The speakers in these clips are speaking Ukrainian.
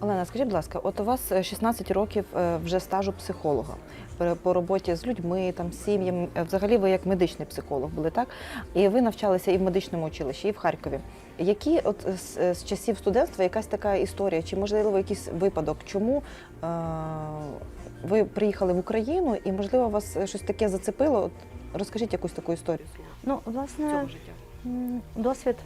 Олена, скажіть, будь ласка, от у вас е, 16 років е, вже стажу психолога по роботі з людьми, там, сім'ями. Е, Взагалі ви як медичний психолог були, так? І ви навчалися і в медичному училищі, і в Харкові. Які от з, е, з часів студентства якась така історія, чи можливо якийсь випадок, чому е, ви приїхали в Україну і можливо вас е, щось таке зацепило? От розкажіть якусь таку історію Ну, власне, цього життя. Досвід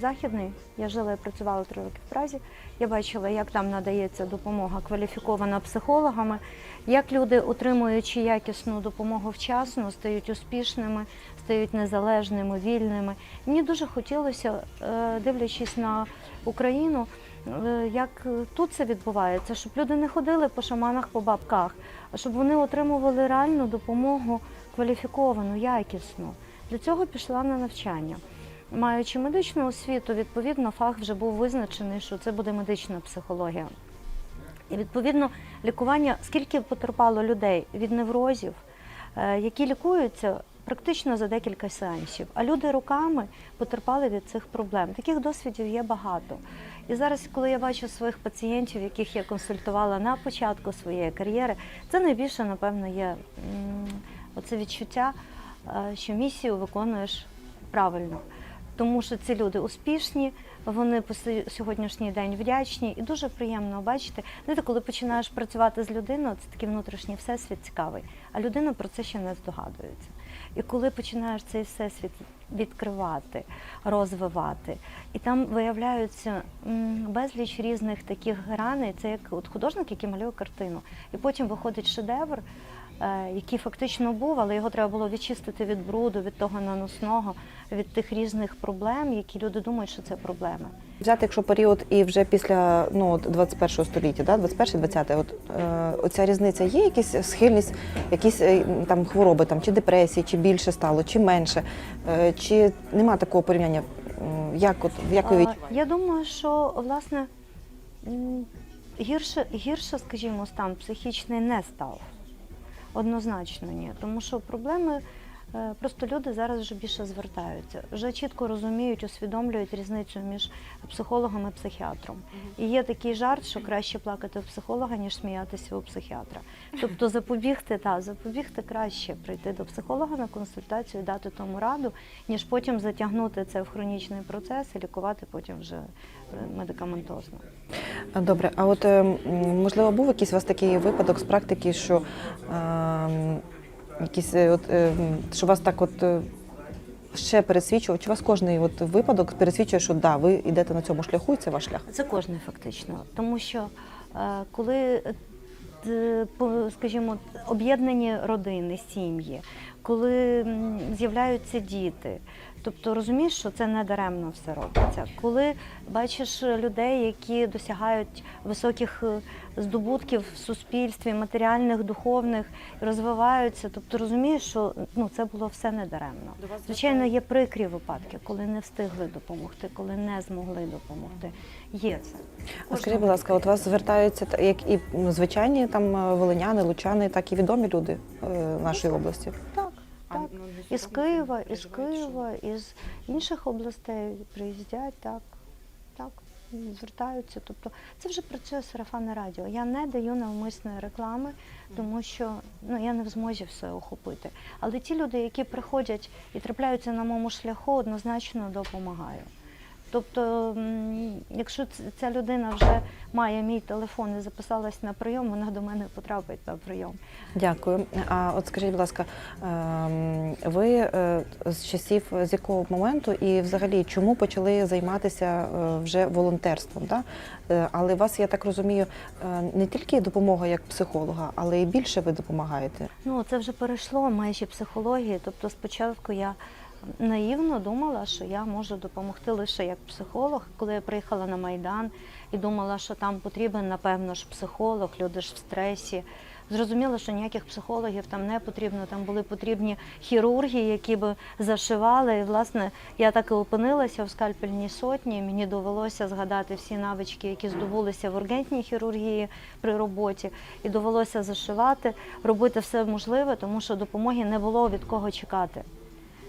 західний. Я жила і працювала три роки в Празі. Я бачила, як там надається допомога кваліфікована психологами, як люди, отримуючи якісну допомогу вчасно, стають успішними, стають незалежними, вільними. Мені дуже хотілося, е, дивлячись на Україну, е, як тут це відбувається, щоб люди не ходили по шаманах, по бабках, а щоб вони отримували реальну допомогу кваліфіковану, якісну. Для цього пішла на навчання. Маючи медичну освіту, відповідно, фах вже був визначений, що це буде медична психологія. І відповідно лікування, скільки потерпало людей від неврозів, е, які лікуються практично за декілька сеансів. А люди роками потерпали від цих проблем. Таких досвідів є багато. І зараз, коли я бачу своїх пацієнтів, яких я консультувала на початку своєї кар'єри, це найбільше, напевно, є оце відчуття, що місію виконуєш правильно. Тому що ці люди успішні, вони по сьогоднішній день вдячні і дуже приємно бачити. Знаєте, коли починаєш працювати з людиною, це такий внутрішній всесвіт цікавий, а людина про це ще не здогадується. І коли починаєш цей всесвіт відкривати, розвивати, і там виявляються безліч різних таких граней, це як от художник, який малює картину, і потім виходить шедевр, е, який фактично був, але його треба було відчистити від бруду, від того наносного, від тих різних проблем, які люди думають, що це проблеми. Взяти, якщо період і вже після ну, от 21 століття, да, 21-20, от е, оця різниця є якась схильність, якісь е, там хвороби, там, чи депресії, чи більше стало, чи менше, е, чи нема такого порівняння? Як, от, як ви відчуваєте? Я думаю, що власне гірше, гірше, скажімо, стан психічний не став. Однозначно ні. Тому що проблеми просто люди зараз вже більше звертаються, вже чітко розуміють, усвідомлюють різницю між психологом і психіатром. І є такий жарт, що краще плакати у психолога, ніж сміятися у психіатра. Тобто запобігти, та, запобігти краще прийти до психолога на консультацію, дати тому раду, ніж потім затягнути це в хронічний процес і лікувати потім вже е, медикаментозно. Добре, а от е, можливо був якийсь у вас такий випадок з практики, що е, якийсь, е, от, е, що вас так от е, ще пересвідчував, чи вас кожний от випадок пересвідчує, що да, ви йдете на цьому шляху, і це ваш шлях? Це кожний фактично, тому що е, коли, скажімо, об'єднані родини, сім'ї, коли з'являються діти, тобто розумієш, що це не даремно все робиться. Коли бачиш людей, які досягають високих е, здобутків в суспільстві, матеріальних, духовних, розвиваються, тобто розумієш, що ну, це було все не даремно. Звичайно, є прикрі випадки, коли не встигли допомогти, коли не змогли допомогти. Є це. А скажіть, будь ласка, от вас звертаються та- як і звичайні там е, волиняни, лучани, так і відомі люди е, нашої області. Так, так. ну, Із Києва, із Києва, із інших областей приїздять, так, так, звертаються. Тобто це вже працює сарафанне радіо. Я не даю навмисної реклами, тому що ну, я не в змозі все охопити. Але ті люди, які приходять і трапляються на моєму шляху, однозначно допомагаю. Тобто, якщо ця людина вже має мій телефон і записалась на прийом, вона до мене потрапить на прийом. Дякую. А от скажіть, будь ласка, ем, ви е, з часів з якого моменту і взагалі чому почали займатися е, вже волонтерством? Да? Е, Але у вас, я так розумію, не тільки допомога як психолога, але і більше ви допомагаєте. Ну, це вже перейшло межі психології. Тобто спочатку я наївно думала, що я можу допомогти лише як психолог, коли я приїхала на Майдан і думала, що там потрібен, напевно, ж психолог, люди ж в стресі. Зрозуміла, що ніяких психологів там не потрібно. Там були потрібні хірурги, які би зашивали. І, власне, я так і опинилася в скальпельній сотні. Мені довелося згадати всі навички, які здобулися в ургентній хірургії при роботі, і довелося зашивати, робити все можливе, тому що допомоги не було від кого чекати.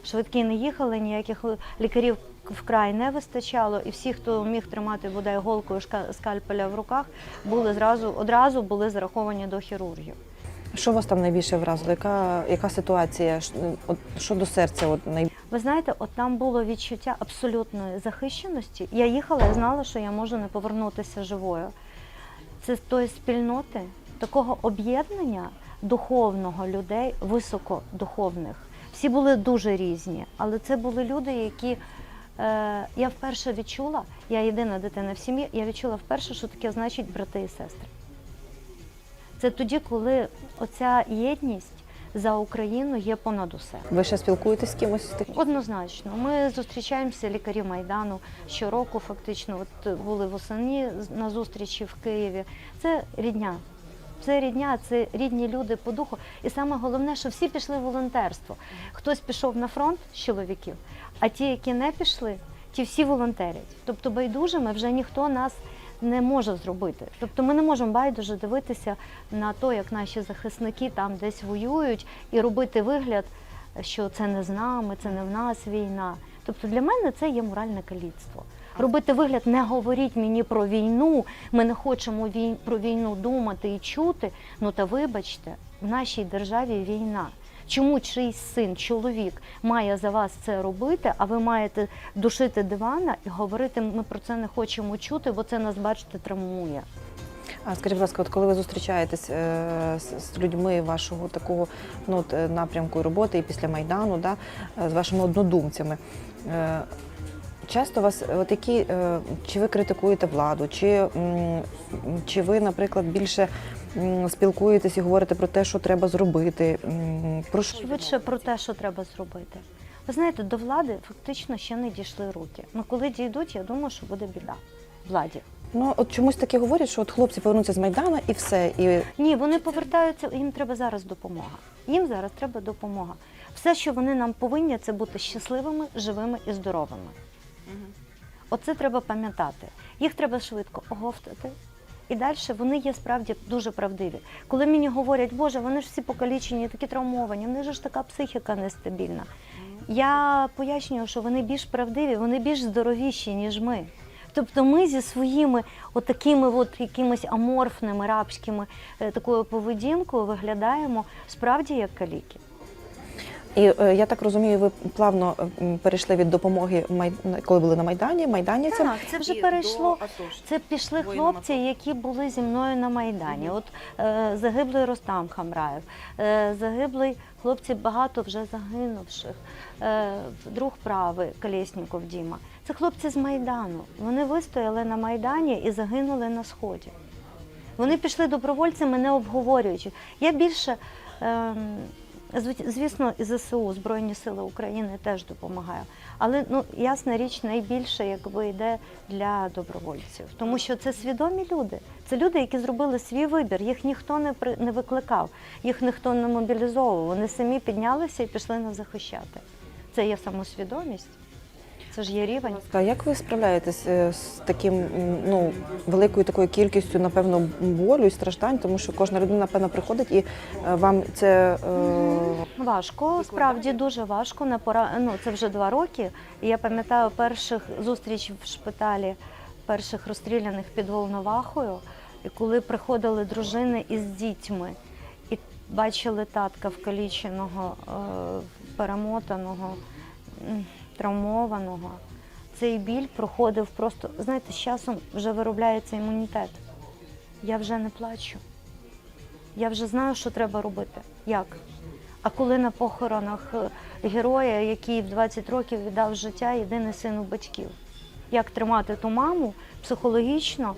Швидкі не їхали, ніяких лікарів вкрай не вистачало, і всі, хто міг тримати бодай голкою скальпеля в руках, були зразу одразу були зараховані до хірургів. Що вас там найбільше вразило? Яка, яка ситуація? От, що до серця? От, най... Ви знаєте, от там було відчуття абсолютної захищеності. Я їхала і знала, що я можу не повернутися живою. Це з тої спільноти, такого об'єднання духовного людей, високодуховних. Всі були дуже різні, але це були люди, які е, я вперше відчула, я єдина дитина в сім'ї, я відчула вперше, що таке значить брати і сестри. Це тоді, коли оця єдність за Україну є понад усе. Ви ще спілкуєтесь з кимось? Однозначно, ми зустрічаємося лікарі майдану щороку. Фактично, от були восени на зустрічі в Києві. Це рідня. Це рідня, це рідні люди по духу. І саме головне, що всі пішли в волонтерство. Хтось пішов на фронт з чоловіків, а ті, які не пішли, ті всі волонтерять. Тобто байдужими вже ніхто нас не може зробити. Тобто ми не можемо байдуже дивитися на те, як наші захисники там десь воюють, і робити вигляд, що це не з нами, це не в нас війна. Тобто для мене це є моральне каліцтво. Робити вигляд, не говоріть мені про війну, ми не хочемо вій- про війну думати і чути. Ну та вибачте, в нашій державі війна. Чому чийсь син, чоловік має за вас це робити, а ви маєте душити дивана і говорити, ми про це не хочемо чути, бо це нас, бачите, травмує. А скажіть, будь ласка, от коли ви зустрічаєтесь е, з, людьми вашого такого ну, е, напрямку роботи і після Майдану, да, е, з вашими однодумцями, е, часто вас, от які, е, чи ви критикуєте владу, чи, чи ви, наприклад, більше спілкуєтесь і говорите про те, що треба зробити? Про що? Швидше про те, що треба зробити. Ви знаєте, до влади фактично ще не дійшли руки. Ну коли дійдуть, я думаю, що буде біда владі. Ну, от чомусь таке говорять, що от хлопці повернуться з Майдану і все. І Ні, вони повертаються, їм треба зараз допомога. Їм зараз треба допомога. Все, що вони нам повинні, це бути щасливими, живими і здоровими. Оце треба пам'ятати. Їх треба швидко оговтати. І далі вони є справді дуже правдиві. Коли мені говорять, Боже, вони ж всі покалічені, такі травмовані, в них ж така психіка нестабільна. Я пояснюю, що вони більш правдиві, вони більш здоровіші, ніж ми. Тобто ми зі своїми отакими от якимись аморфними рабськими е, такою поведінкою виглядаємо справді як каліки. І е, я так розумію, ви плавно е, перейшли від допомоги коли були на Майдані, майданівцям. Так, це вже перейшло. Це пішли хлопці, які були зі мною на Майдані. От е, загиблий Ростам Хамраєв, е, загиблий хлопці багато вже загинувших. Е, друг правий Колєсніков Діма. Це хлопці з Майдану. Вони вистояли на Майдані і загинули на сході. Вони пішли добровольцями, не обговорюючи. Я більше. ем, Звісно, і ЗСУ, Збройні Сили України теж допомагає. Але ну ясна річ, найбільше якби йде для добровольців, тому що це свідомі люди. Це люди, які зробили свій вибір. Їх ніхто не при не викликав, їх ніхто не мобілізовував. Вони самі піднялися і пішли нас захищати. Це є самосвідомість. Це ж є рівень. А як ви справляєтесь е, з таким ну великою такою кількістю, напевно, болю і страждань, тому що кожна людина, напевно, приходить і е, вам це е, Важко, справді дуже важко. На пора... ну, це вже два роки. І я пам'ятаю перших зустріч в шпиталі, перших розстріляних під Волновахою, і коли приходили дружини із дітьми і бачили татка вкаліченого, е, перемотаного, травмованого. Цей біль проходив просто, знаєте, з часом вже виробляється імунітет. Я вже не плачу. Я вже знаю, що треба робити. Як? А коли на похоронах е, героя, який в 20 років віддав життя, єдиний син у батьків, як тримати ту маму психологічно,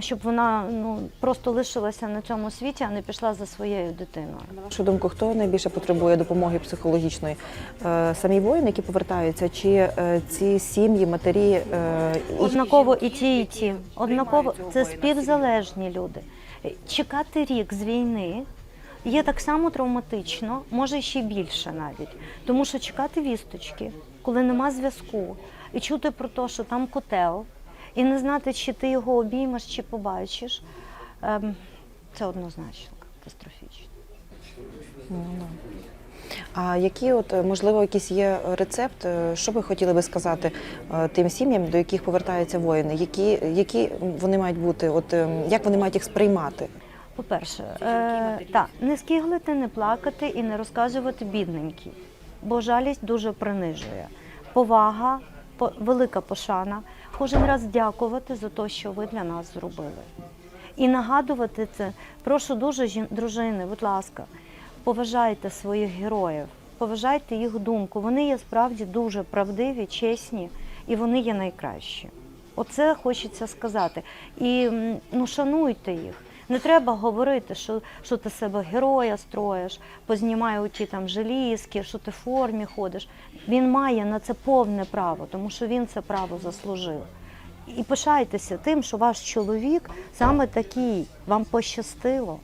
щоб вона ну, просто лишилася на цьому світі, а не пішла за своєю дитиною. на вашу думку, хто найбільше потребує допомоги психологічної? Е, Самі воїни, які повертаються, чи е, ці сім'ї, матері е, Однаково і ті, і ті. Однаково це співзалежні люди. Е, Чекати рік з війни є так само травматично, може ще більше навіть. Тому що чекати вісточки, коли нема зв'язку, і чути про те, що там котел, і не знати, чи ти його обіймеш, чи побачиш, ем, це однозначно катастрофічно. Ну, да. А які, от е, можливо, якийсь є рецепт, е, що ви хотіли би сказати е, тим сім'ям, до яких повертаються воїни? Які, які вони мають бути? От ем, як вони мають їх сприймати? По-перше, е, та, не скиглити, не плакати і не розказувати бідненькі, бо жалість дуже принижує. Повага, по, велика пошана, кожен раз дякувати за те, що ви для нас зробили. І нагадувати це, прошу дуже, дружини, будь ласка, поважайте своїх героїв, поважайте їх думку. Вони є справді дуже правдиві, чесні і вони є найкращі. Оце хочеться сказати. І ну, шануйте їх. Не треба говорити, що, що ти себе героя строїш, познімай у ті там желізки, що ти в формі ходиш. Він має на це повне право, тому що він це право заслужив. І пишайтеся тим, що ваш чоловік саме такий, вам пощастило.